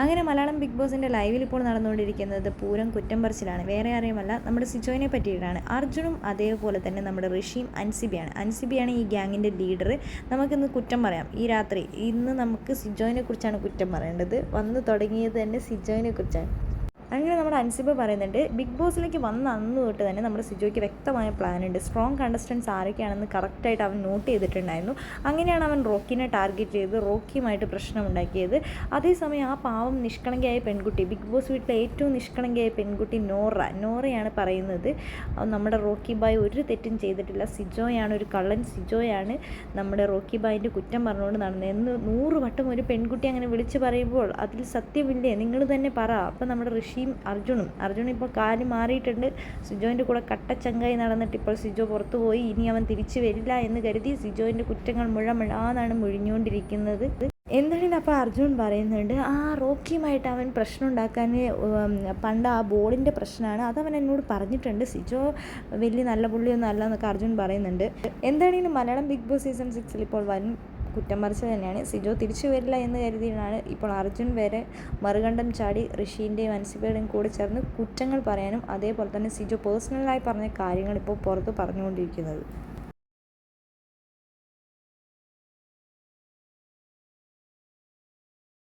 അങ്ങനെ മലയാളം ബിഗ് ബോസിന്റെ ലൈവിൽ ഇപ്പോൾ നടന്നുകൊണ്ടിരിക്കുന്നത് പൂരം കുറ്റം പറച്ചിലാണ് വേറെ ആരെയുമല്ല നമ്മുടെ സിജോയിനെ പറ്റിയിട്ടാണ്. അർജുനും അതേപോലെ തന്നെ നമ്മുടെ ഋഷിയും അൻസിബിയാണ്. അൻസിബിയാണ് ഈ ഗ്യാങ്ങിന്റെ ലീഡർ നമുക്കിന്ന് കുറ്റം പറയാം. ഈ രാത്രി ഇന്ന് നമുക്ക് സിജോയിനെ കുറിച്ചാണ് കുറ്റം പറയേണ്ടത്. വന്ന് തുടങ്ങിയത് തന്നെ സിജോയിനെ കുറിച്ചാണ്. അങ്ങനെ നമ്മുടെ അൻസിബ് പറയുന്നുണ്ട് ബിഗ് ബോസിലേക്ക് വന്ന അന്ന് തൊട്ട് തന്നെ നമ്മുടെ സിജോയ്ക്ക് വ്യക്തമായ പ്ലാൻ ഉണ്ട് സ്ട്രോങ് കണ്ടസ്റ്റൻസ് ആരൊക്കെയാണെന്ന് കറക്റ്റായിട്ട് അവൻ നോട്ട് ചെയ്തിട്ടുണ്ടായിരുന്നു. അങ്ങനെയാണ് അവൻ റോക്കിനെ ടാർഗറ്റ് ചെയ്ത് റോക്കിയുമായിട്ട് പ്രശ്നമുണ്ടാക്കിയത്. അതേസമയം ആ പാവം നിഷ്കളങ്കയായ പെൺകുട്ടി ബിഗ് ബോസ് വീട്ടിലെ ഏറ്റവും നിഷ്കളങ്കയായ പെൺകുട്ടി നോറ നോറയാണ് പറയുന്നത് നമ്മുടെ റോക്കി ബായ് ഒരു തെറ്റും ചെയ്തിട്ടില്ല. സിജോയാണ് ഒരു കള്ളൻ. സിജോയാണ് നമ്മുടെ റോക്കി ബായിന്റെ കുറ്റം പറഞ്ഞുകൊണ്ട് നടന്നത്. എന്ന് നൂറ് വട്ടം ഒരു പെൺകുട്ടി അങ്ങനെ വിളിച്ച് പറയുമ്പോൾ അതിൽ സത്യമില്ലേ? നിങ്ങൾ തന്നെ പറ. അപ്പം നമ്മുടെ ഋഷിയും അർജുനും അർജുൻ ഇപ്പോൾ കാര്യം മാറിയിട്ടുണ്ട്. സിജോന്റെ കൂടെ കട്ടച്ചങ്കായി നടന്നിട്ട് ഇപ്പോൾ സിജോ പുറത്തു പോയി. ഇനി അവൻ തിരിച്ചു വരില്ല എന്ന് കരുതി സിജോന്റെ കുറ്റങ്ങൾ മുഴമുഴാന്നാണ് മുഴിഞ്ഞുകൊണ്ടിരിക്കുന്നത്. എന്തായാലും അപ്പോൾ അർജുൻ പറയുന്നുണ്ട്? ആ റോക്കിയുമായിട്ട് അവൻ പ്രശ്നം ഉണ്ടാക്കാൻ പണ്ട് ആ ബോളിന്റെ പ്രശ്നമാണ്. അതവൻ എന്നോട് പറഞ്ഞിട്ടുണ്ട്. സിജോ വലിയ നല്ല പുള്ളിയൊന്നും അല്ല എന്നൊക്കെ അർജുൻ പറയുന്നുണ്ട്. എന്താണെങ്കിലും മലയാളം ബിഗ് ബോസ് സീസൺ സിക്സിൽ ഇപ്പോൾ വൻ കുറ്റം മറിച്ച് തന്നെയാണ്. സിജോ തിരിച്ചു വരില്ല എന്ന് കരുതിയാണ് ഇപ്പോൾ അർജുൻ വരെ മറുകണ്ഠം ചാടി ഋഷിന്റെയും അൻസിബയുടെയും കൂടെ ചേർന്ന് കുറ്റങ്ങൾ പറയാനും അതേപോലെ തന്നെ സിജോ പേഴ്സണലായി പറഞ്ഞ കാര്യങ്ങൾ ഇപ്പോൾ പുറത്ത് പറഞ്ഞുകൊണ്ടിരിക്കുന്നത്.